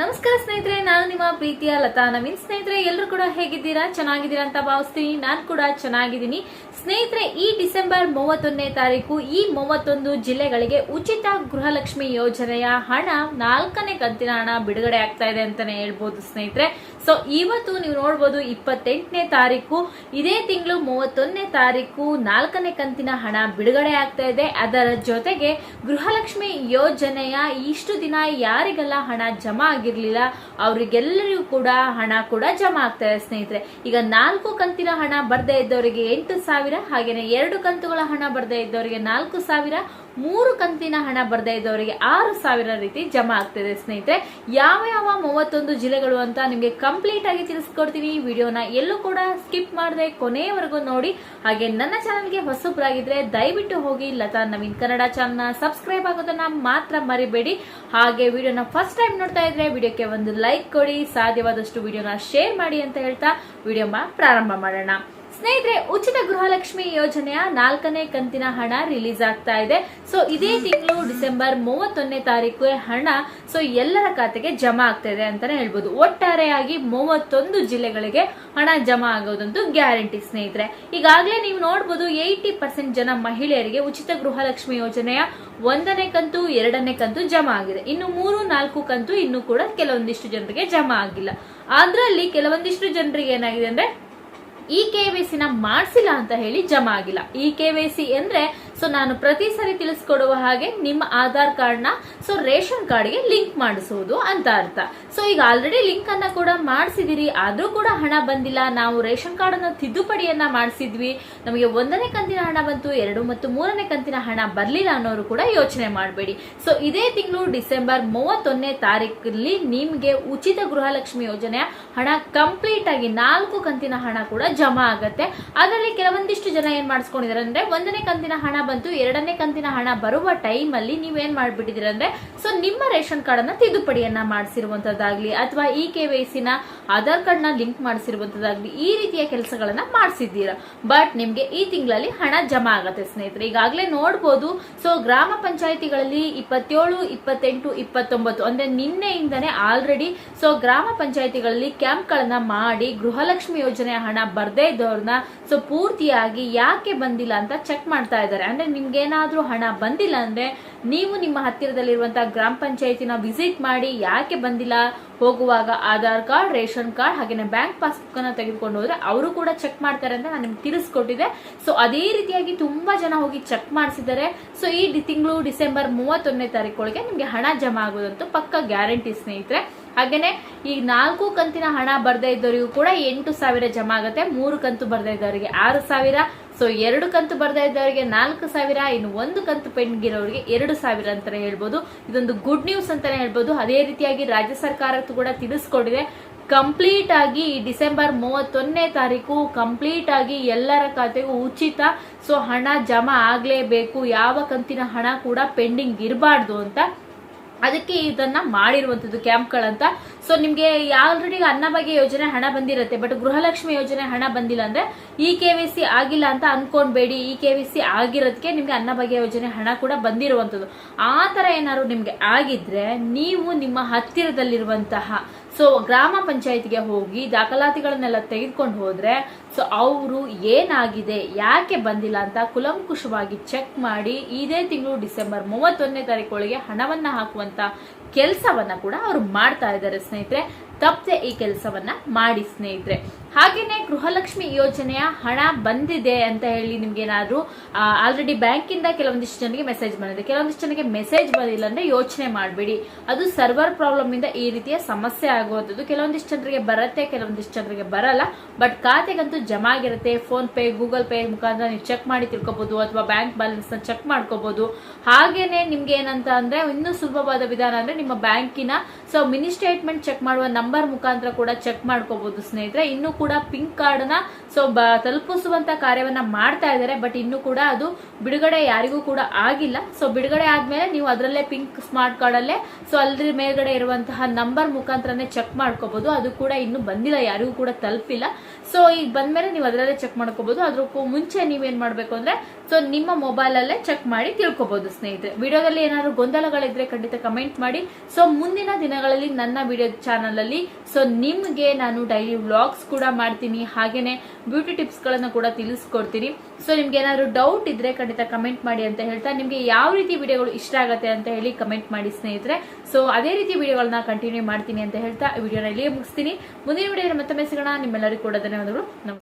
ನಮಸ್ಕಾರ ಸ್ನೇಹಿತರೆ, ನಾನು ನಿಮ್ಮ ಪ್ರೀತಿಯ ಲತಾ ನವೀನ್. ಸ್ನೇಹಿತರೆ, ಎಲ್ಲರೂ ಕೂಡ ಹೇಗಿದ್ದೀರಾ? ಚೆನ್ನಾಗಿದ್ದೀರಾ ಅಂತ ಭಾವಿಸ್ತೀನಿ. ನಾನು ಕೂಡ ಚೆನ್ನಾಗಿದ್ದೀನಿ. ಸ್ನೇಹಿತರೆ, ಈ ಡಿಸೆಂಬರ್ ಮೂವತ್ತೊಂದನೇ ತಾರೀಕು ಈ ಮೂವತ್ತೊಂದು ಜಿಲ್ಲೆಗಳಿಗೆ ಉಚಿತ ಗೃಹಲಕ್ಷ್ಮಿ ಯೋಜನೆಯ ಹಣ ನಾಲ್ಕನೇ ಕಂತಿನ ಹಣ ಬಿಡುಗಡೆ ಆಗ್ತಾ ಇದೆ ಅಂತಾನೆ ಹೇಳ್ಬೋದು ಸ್ನೇಹಿತರೆ. ಸೊ ಇವತ್ತು ನೀವು ನೋಡ್ಬೋದು ಇಪ್ಪತ್ತೆಂಟನೇ ತಾರೀಕು. ಇದೇ ತಿಂಗಳು ಮೂವತ್ತೊಂದನೇ ತಾರೀಕು. ನಾಲ್ಕನೇ ಕಂತಿನ ಹಣ ಬಿಡುಗಡೆ ಆಗ್ತಾ ಇದೆ. ಅದರ ಜೊತೆಗೆ ಗೃಹಲಕ್ಷ್ಮಿ ಯೋಜನೆಯ ಇಷ್ಟು ದಿನ ಯಾರಿಗೆಲ್ಲ ಹಣ ಜಮಾ ಆಗಿರ್ಲಿಲ್ಲ, ಅವರಿಗೆಲ್ಲರಿಗೂ ಕೂಡ ಹಣ ಕೂಡ ಜಮಾ ಆಗ್ತಾ ಇದೆ ಸ್ನೇಹಿತರೆ. ಈಗ ನಾಲ್ಕು ಕಂತಿನ ಹಣ ಬರ್ದೇ ಇದ್ದವರಿಗೆ ಎಂಟು ಸಾವಿರ, ಹಾಗೇನೆ ಎರಡು ಕಂತುಗಳ ಹಣ ಬರ್ದೇ ಇದ್ದವರಿಗೆ ನಾಲ್ಕು ಸಾವಿರ ಮೂರು ಕಂತಿನ ಹಣ ಬರ್ದೇ ಇದ್ದವರಿಗೆ ಆರು ಸಾವಿರ ರೀತಿ ಜಮಾ ಆಗ್ತಿದೆ, ಸ್ನೇಹಿತರೆ. ಯಾವ ಯಾವ ಮೂವತ್ತೊಂದು ಜಿಲ್ಲೆಗಳು ಅಂತ ನಿಮಗೆ ಕಂಪ್ಲೀಟ್ ಆಗಿ ತಿಳಿಸ್ಕೊಡ್ತೀನಿ. ವಿಡಿಯೋನ ಎಲ್ಲೂ ಕೂಡ ಸ್ಕಿಪ್ ಮಾಡದೆ ಕೊನೆಯವರೆಗೂ ನೋಡಿ. ಹಾಗೆ ನನ್ನ ಚಾನಲ್ಗೆ ಹೊಸಬ್ರಾಗಿದ್ರೆ ದಯವಿಟ್ಟು ಹೋಗಿ ಲತಾ ನವೀನ್ ಕನ್ನಡ ಚಾನಲ್ನ ಸಬ್ಸ್ಕ್ರೈಬ್ ಆಗೋದನ್ನ ಮಾತ್ರ ಮರಿಬೇಡಿ. ಹಾಗೆ ವಿಡಿಯೋನ ಫಸ್ಟ್ ಟೈಮ್ ನೋಡ್ತಾ ಇದ್ರೆ ವಿಡಿಯೋಕ್ಕೆ ಒಂದು ಲೈಕ್ ಕೊಡಿ. ಸಾಧ್ಯವಾದಷ್ಟು ವಿಡಿಯೋನ ಶೇರ್ ಮಾಡಿ ಅಂತ ಹೇಳ್ತಾ ವಿಡಿಯೋ ಪ್ರಾರಂಭ ಮಾಡೋಣ. ಸ್ನೇಹಿತರೆ ಉಚಿತ ಗೃಹಲಕ್ಷ್ಮಿ ಯೋಜನೆಯ ನಾಲ್ಕನೇ ಕಂತಿನ ಹಣ ರಿಲೀಸ್ ಆಗ್ತಾ ಇದೆ. ಸೊ ಇದೇ ತಿಂಗಳು ಡಿಸೆಂಬರ್ ಮೂವತ್ತೊಂದನೇ ತಾರೀಕು ಹಣ ಸೊ ಎಲ್ಲರ ಖಾತೆಗೆ ಜಮಾ ಆಗ್ತಾ ಇದೆ ಅಂತಾನೆ ಹೇಳ್ಬೋದು. ಒಟ್ಟಾರೆಯಾಗಿ ಮೂವತ್ತೊಂದು ಜಿಲ್ಲೆಗಳಿಗೆ ಹಣ ಜಮಾ ಆಗೋದಂತೂ ಗ್ಯಾರಂಟಿ ಸ್ನೇಹಿತರೆ. ಈಗಾಗಲೇ ನೀವು ನೋಡ್ಬೋದು ಏಯ್ಟಿ ಪರ್ಸೆಂಟ್ ಜನ ಮಹಿಳೆಯರಿಗೆ ಉಚಿತ ಗೃಹಲಕ್ಷ್ಮಿ ಯೋಜನೆಯ ಒಂದನೇ ಕಂತು ಎರಡನೇ ಕಂತು ಜಮಾ ಆಗಿದೆ. ಇನ್ನು ಮೂರು ನಾಲ್ಕು ಕಂತು ಇನ್ನು ಕೂಡ ಕೆಲವೊಂದಿಷ್ಟು ಜನರಿಗೆ ಜಮಾ ಆಗಿಲ್ಲ. ಅದರಲ್ಲಿ ಕೆಲವೊಂದಿಷ್ಟು ಜನರಿಗೆ ಏನಾಗಿದೆ ಅಂದ್ರೆ ಇ ಕೆ ವೈ ಸಿನ ಮಾಡಿಸಿಲ್ಲ ಅಂತ ಹೇಳಿ ಜಮಾ ಆಗಿಲ್ಲ. ಇ ಕೆ ವೈ ಸಿ ಅಂದ್ರೆ ಸೊ ನಾನು ಪ್ರತಿ ಸರಿ ತಿಳಿಸ್ಕೊಡುವ ಹಾಗೆ ನಿಮ್ಮ ಆಧಾರ್ ಕಾರ್ಡ್ನ ಸೊ ರೇಷನ್ ಕಾರ್ಡ್ಗೆ ಲಿಂಕ್ ಮಾಡಿಸುವುದು ಅಂತ ಅರ್ಥ. ಸೊ ಈಗ ಆಲ್ರೆಡಿ ಲಿಂಕ್ ಅನ್ನ ಕೂಡ ಮಾಡಿಸಿದಿರಿ, ಆದರೂ ಕೂಡ ಹಣ ಬಂದಿಲ್ಲ, ನಾವು ರೇಷನ್ ಕಾರ್ಡ್ ಅನ್ನ ತಿದ್ದುಪಡಿಯನ್ನ ಮಾಡಿಸಿದ್ವಿ. ನಮಗೆ ಒಂದನೇ ಕಂತಿನ ಹಣ ಬಂತು, ಎರಡು ಮತ್ತು ಮೂರನೇ ಕಂತಿನ ಹಣ ಬರಲಿಲ್ಲ ಅನ್ನೋರು ಕೂಡ ಯೋಚನೆ ಮಾಡಬೇಡಿ. ಸೊ ಇದೇ ತಿಂಗಳು ಡಿಸೆಂಬರ್ ಮೂವತ್ತೊಂದನೇ ತಾರೀಕಲ್ಲಿ ನಿಮಗೆ ಉಚಿತ ಗೃಹಲಕ್ಷ್ಮಿ ಯೋಜನೆಯ ಹಣ ಕಂಪ್ಲೀಟ್ ಆಗಿ ನಾಲ್ಕು ಕಂತಿನ ಹಣ ಕೂಡ ಜಮಾ ಆಗುತ್ತೆ. ಅದರಲ್ಲಿ ಕೆಲವೊಂದಿಷ್ಟು ಜನ ಏನ್ ಮಾಡಿಸ್ಕೊಂಡಿದ್ದಾರೆ ಅಂದ್ರೆ, ಒಂದನೇ ಕಂತಿನ ಹಣ ಬಂತು, ಎರಡನೇ ಕಂತಿನ ಹಣ ಬರುವ ಟೈಮ್ ಅಲ್ಲಿ ನೀವೇನ್ ಮಾಡ್ಬಿಟ್ಟಿದ್ದೀರ ಅಂದ್ರೆ ಸೊ ನಿಮ್ಮ ರೇಷನ್ ಕಾರ್ಡ್ ಅನ್ನ ತಿದ್ದುಪಡಿಯನ್ನ ಮಾಡಿಸಿರುವಂತದ್ದಾಗ್ಲಿ, ಅಥವಾ ಇ ಕೆ ವೈಸಿನ ಆಧಾರ್ ಕಾರ್ಡ್ನ ಲಿಂಕ್ ಮಾಡಿಸಿರುವಂತದ್ದಾಗ್ಲಿ, ಈ ರೀತಿಯ ಕೆಲಸಗಳನ್ನ ಮಾಡಿಸಿದ್ದೀರಾ. ಬಟ್ ನಿಮ್ಗೆ ಈ ತಿಂಗಳಲ್ಲಿ ಹಣ ಜಮಾ ಆಗತ್ತೆ ಸ್ನೇಹಿತರೆ. ಈಗಾಗಲೇ ನೋಡ್ಬೋದು ಸೊ ಗ್ರಾಮ ಪಂಚಾಯಿತಿಗಳಲ್ಲಿ ಇಪ್ಪತ್ತೇಳು, ಇಪ್ಪತ್ತೆಂಟು, ಇಪ್ಪತ್ತೊಂಬತ್ತು, ಅಂದ್ರೆ ನಿನ್ನೆಯಿಂದನೇ ಆಲ್ರೆಡಿ ಸೊ ಗ್ರಾಮ ಪಂಚಾಯಿತಿಗಳಲ್ಲಿ ಕ್ಯಾಂಪ್ ಗಳನ್ನ ಮಾಡಿ ಗೃಹಲಕ್ಷ್ಮಿ ಯೋಜನೆಯ ಹಣ ಬರ್ದೇ ಇದ್ದವ್ರನ್ನ ಸೊ ಪೂರ್ತಿಯಾಗಿ ಯಾಕೆ ಬಂದಿಲ್ಲ ಅಂತ ಚೆಕ್ ಮಾಡ್ತಾ ಇದ್ದಾರೆ. ಅಂದ್ರೆ ನಿಮ್ಗೇನಾದ್ರೂ ಹಣ ಬಂದಿಲ್ಲ ಅಂದ್ರೆ ನೀವು ನಿಮ್ಮ ಹತ್ತಿರದಲ್ಲಿರುವಂಥ ಗ್ರಾಮ ಪಂಚಾಯತಿನ ವಿಸಿಟ್ ಮಾಡಿ ಯಾಕೆ ಬಂದಿಲ್ಲ? ಹೋಗುವಾಗ ಆಧಾರ್ ಕಾರ್ಡ್, ರೇಷನ್ ಕಾರ್ಡ್, ಹಾಗೇನೆ ಬ್ಯಾಂಕ್ ಪಾಸ್ಬುಕ್ ಅನ್ನ ತೆಗೆದುಕೊಂಡು ಹೋದರೆ ಅವರು ಕೂಡ ಚೆಕ್ ಮಾಡ್ತಾರೆ ಅಂತ ನಾನು ನಿಮ್ಗೆ ತಿಳಿಸ್ಕೊಟ್ಟಿದ್ದೆ ಸೊ ಅದೇ ರೀತಿಯಾಗಿ ತುಂಬಾ ಜನ ಹೋಗಿ ಚೆಕ್ ಮಾಡಿಸಿದ್ದಾರೆ. ಸೊ ಈ ತಿಂಗಳು ಡಿಸೆಂಬರ್ ಮೂವತ್ತೊಂದನೇ ತಾರೀಕೊಳಗೆ ನಿಮಗೆ ಹಣ ಜಮಾ ಆಗೋದಂತೂ ಪಕ್ಕ ಗ್ಯಾರಂಟಿ ಸ್ನೇಹಿತರೆ. ಹಾಗೇನೆ ಈ ನಾಲ್ಕು ಕಂತಿನ ಹಣ ಬರ್ದೇ ಇದ್ದವರಿಗೂ ಕೂಡ ಎಂಟು ಸಾವಿರ ಜಮಾ ಆಗುತ್ತೆ. ಮೂರು ಕಂತು ಬರ್ದೇ ಇದ್ದವರಿಗೆ ಆರು ಸಾವಿರ. ಸೊ ಎರಡು ಕಂತು ಬರ್ತಾ ಇದ್ದವರಿಗೆ ನಾಲ್ಕು ಸಾವಿರ, ಇನ್ನು ಒಂದು ಕಂತು ಪೆಂಡಿಂಗ್ ಇರೋರಿಗೆ ಎರಡು ಸಾವಿರ ಅಂತಾನೆ ಹೇಳ್ಬೋದು. ಇದೊಂದು ಗುಡ್ ನ್ಯೂಸ್ ಅಂತಾನೆ ಹೇಳ್ಬೋದು. ಅದೇ ರೀತಿಯಾಗಿ ರಾಜ್ಯ ಸರ್ಕಾರಕ್ಕೂ ಕೂಡ ತಿಳಿಸ್ಕೊಡಿದೆ ಕಂಪ್ಲೀಟ್ ಆಗಿ ಈ ಡಿಸೆಂಬರ್ ಮೂವತ್ತೊಂದನೇ ತಾರೀಕು ಕಂಪ್ಲೀಟ್ ಆಗಿ ಎಲ್ಲರ ಖಾತೆಗೂ ಉಚಿತ. ಸೊ ಹಣ ಜಮಾ ಆಗ್ಲೇಬೇಕು. ಯಾವ ಕಂತಿನ ಹಣ ಕೂಡ ಪೆಂಡಿಂಗ್ ಇರಬಾರ್ದು ಅಂತ. ಅದಕ್ಕೆ ಇದನ್ನ ಮಾಡಿರುವಂತದ್ದು ಕ್ಯಾಂಪ್ಗಳಂತ ಸೊ ನಿಮ್ಗೆ ಆಲ್ರೆಡಿ ಅನ್ನಭಾಗ್ಯ ಯೋಜನೆ ಹಣ ಬಂದಿರುತ್ತೆ ಬಟ್ ಗೃಹಲಕ್ಷ್ಮಿ ಯೋಜನೆ ಹಣ ಬಂದಿಲ್ಲ ಅಂದ್ರೆ ಇ ಕೆ ವಿ ಸಿ ಆಗಿಲ್ಲ ಅಂತ ಅನ್ಕೊಂಡ್ಬೇಡಿ ಇ ಕೆ ವಿ ಸಿ ಆಗಿರೋದಕ್ಕೆ ನಿಮ್ಗೆ ಅನ್ನಭಾಗ್ಯ ಯೋಜನೆ ಹಣ ಕೂಡ ಬಂದಿರುವಂತದ್ದು ಆ ತರ ಏನಾದ್ರು ನಿಮ್ಗೆ ಆಗಿದ್ರೆ ನೀವು ನಿಮ್ಮ ಹತ್ತಿರದಲ್ಲಿರುವಂತಹ ಸೊ ಗ್ರಾಮ ಪಂಚಾಯತ್ಗೆ ಹೋಗಿ ದಾಖಲಾತಿಗಳನ್ನೆಲ್ಲ ತೆಗೆದುಕೊಂಡು ಹೋದ್ರೆ ಸೊ ಅವರು ಏನಾಗಿದೆ, ಯಾಕೆ ಬಂದಿಲ್ಲ ಅಂತ ಕುಲಂಕುಷವಾಗಿ ಚೆಕ್ ಮಾಡಿ ಇದೇ ತಿಂಗಳು ಡಿಸೆಂಬರ್ ಮೂವತ್ತೊಂದನೇ ತಾರೀಕೊಳಗೆ ಹಣವನ್ನ ಹಾಕುವಂತ ಕೆಲಸವನ್ನ ಕೂಡ ಅವರು ಮಾಡ್ತಾ ಇದ್ದಾರೆ ಸ್ನೇಹಿತರೆ. ತಪ್ಪದೆ ಈ ಕೆಲಸವನ್ನ ಮಾಡಿ ಸ್ನೇಹಿತರೆ. ಹಾಗೇನೆ ಗೃಹಲಕ್ಷ್ಮಿ ಯೋಜನೆಯ ಹಣ ಬಂದಿದೆ ಅಂತ ಹೇಳಿ ನಿಮ್ಗೆ ಆಲ್ರೆಡಿ ಬ್ಯಾಂಕಿಂದ ಕೆಲವೊಂದಿಷ್ಟು ಜನಕ್ಕೆ ಮೆಸೇಜ್ ಬಂದಿದೆ. ಕೆಲವೊಂದಿಷ್ಟು ಜನಕ್ಕೆ ಮೆಸೇಜ್ ಬಂದಿಲ್ಲ ಅಂದ್ರೆ ಯೋಚನೆ ಮಾಡಬೇಡಿ. ಅದು ಸರ್ವರ್ ಪ್ರಾಬ್ಲಮ್ ಇಂದ ಈ ರೀತಿಯ ಸಮಸ್ಯೆ ಆಗುವಂಥದ್ದು. ಕೆಲವೊಂದಿಷ್ಟು ಜನರಿಗೆ ಬರುತ್ತೆ, ಕೆಲವೊಂದಿಷ್ಟು ಜನರಿಗೆ ಬರಲ್ಲ. ಬಟ್ ಖಾತೆಗಂತೂ ಜಮಾ ಆಗಿರುತ್ತೆ. ಫೋನ್ ಪೇ ಗೂಗಲ್ ಪೇ ಮುಖಾಂತರ ನೀವು ಚೆಕ್ ಮಾಡಿ ತಿಳ್ಕೊಬಹುದು ಅಥವಾ ಬ್ಯಾಂಕ್ ಬ್ಯಾಲೆನ್ಸ್ನ ಚೆಕ್ ಮಾಡ್ಕೋಬಹುದು ಹಾಗೇನೆ ನಿಮ್ಗೆ ಏನಂತ ಅಂದ್ರೆ ಇನ್ನೂ ಸುಲಭವಾದ ವಿಧಾನ ಅಂದ್ರೆ ನಿಮ್ಮ ಬ್ಯಾಂಕಿನ ಸೊ ಮಿನಿ ಸ್ಟೇಟ್ಮೆಂಟ್ ಚೆಕ್ ಮಾಡುವ ನಂಬರ್ ನಂಬರ್ ಮುಖಾಂತರ ಕೂಡ ಚೆಕ್ ಮಾಡ್ಕೋಬಹುದು ಸ್ನೇಹಿತರೆ. ಇನ್ನು ಕೂಡ ಪಿಂಕ್ ಕಾರ್ಡ್ನ, ಸೊ ತಲುಪಿಸುವಂತ ಕಾರ್ಯವನ್ನ ಮಾಡ್ತಾ ಇದ್ದಾರೆ, ಬಟ್ ಇನ್ನು ಕೂಡ ಅದು ಬಿಡುಗಡೆ ಯಾರಿಗೂ ಕೂಡ ಆಗಿಲ್ಲ. ಸೊ ಬಿಡುಗಡೆ ಆದ್ಮೇಲೆ ನೀವು ಅದರಲ್ಲೇ ಪಿಂಕ್ ಸ್ಮಾರ್ಟ್ ಕಾರ್ಡ್ ಅಲ್ಲೇ, ಸೊ ಅಲ್ಲಿ ಮೇಲ್ಗಡೆ ಇರುವಂತಹ ನಂಬರ್ ಮುಖಾಂತರನೇ ಚೆಕ್ ಮಾಡ್ಕೋಬಹುದು ಅದು ಕೂಡ ಇನ್ನು ಬಂದಿಲ್ಲ, ಯಾರಿಗೂ ಕೂಡ ತಲುಪಿಲ್ಲ. ಸೊ ಈಗ ಬಂದ್ಮೇಲೆ ನೀವು ಅದರಲ್ಲೇ ಚೆಕ್ ಮಾಡ್ಕೋಬಹುದು ಅದಕ್ಕೂ ಮುಂಚೆ ನೀವೇನ್ ಮಾಡ್ಬೇಕು ಅಂದ್ರೆ, ಸೊ ನಿಮ್ಮ ಮೊಬೈಲ್ ಅಲ್ಲೇ ಚೆಕ್ ಮಾಡಿ ತಿಳ್ಕೊಬಹುದು ಸ್ನೇಹಿತರೆ. ವಿಡಿಯೋದಲ್ಲಿ ಏನಾದ್ರು ಗೊಂದಲಗಳಿದ್ರೆ ಖಂಡಿತ ಕಮೆಂಟ್ ಮಾಡಿ. ಸೊ ಮುಂದಿನ ದಿನಗಳಲ್ಲಿ ನನ್ನ ವಿಡಿಯೋ ಚಾನಲ್ ಅಲ್ಲಿ ಸೊ ನಿಮಗೆ ನಾನು ಡೈಲಿ ವ್ಲಾಗ್ಸ್ ಕೂಡ ಮಾಡ್ತೀನಿ. ಹಾಗೇನೆ ಬ್ಯೂಟಿ ಟಿಪ್ಸ್ ಗಳನ್ನ ಕೂಡ ತಿಳಿಸ್ಕೊಡ್ತೀನಿ. ಸೊ ನಿಮ್ಗೆ ಏನಾದ್ರು ಡೌಟ್ ಇದ್ರೆ ಖಂಡಿತ ಕಮೆಂಟ್ ಮಾಡಿ ಅಂತ ಹೇಳ್ತಾ, ನಿಮ್ಗೆ ಯಾವ ರೀತಿ ವಿಡಿಯೋಗಳು ಇಷ್ಟ ಆಗುತ್ತೆ ಅಂತ ಹೇಳಿ ಕಮೆಂಟ್ ಮಾಡಿ ಸ್ನೇಹಿತರೆ. ಸೊ ಅದೇ ರೀತಿ ವಿಡಿಯೋಗಳನ್ನ ಕಂಟಿನ್ಯೂ ಮಾಡ್ತೀನಿ ಅಂತ ಹೇಳ್ತಾ ವಿಡಿಯೋನ ಇಲ್ಲಿಗೆ ಮುಗಿಸ್ತೀನಿ. ಮುಂದಿನ ವಿಡಿಯೋ ಮತ್ತೊಮ್ಮೆ ಸಿಗೋಣ. ನಿಮ್ಮೆಲ್ಲರಿಗೂ ಕೂಡ ಧನ್ಯವಾದಗಳು. ನಮಸ್ಕಾರ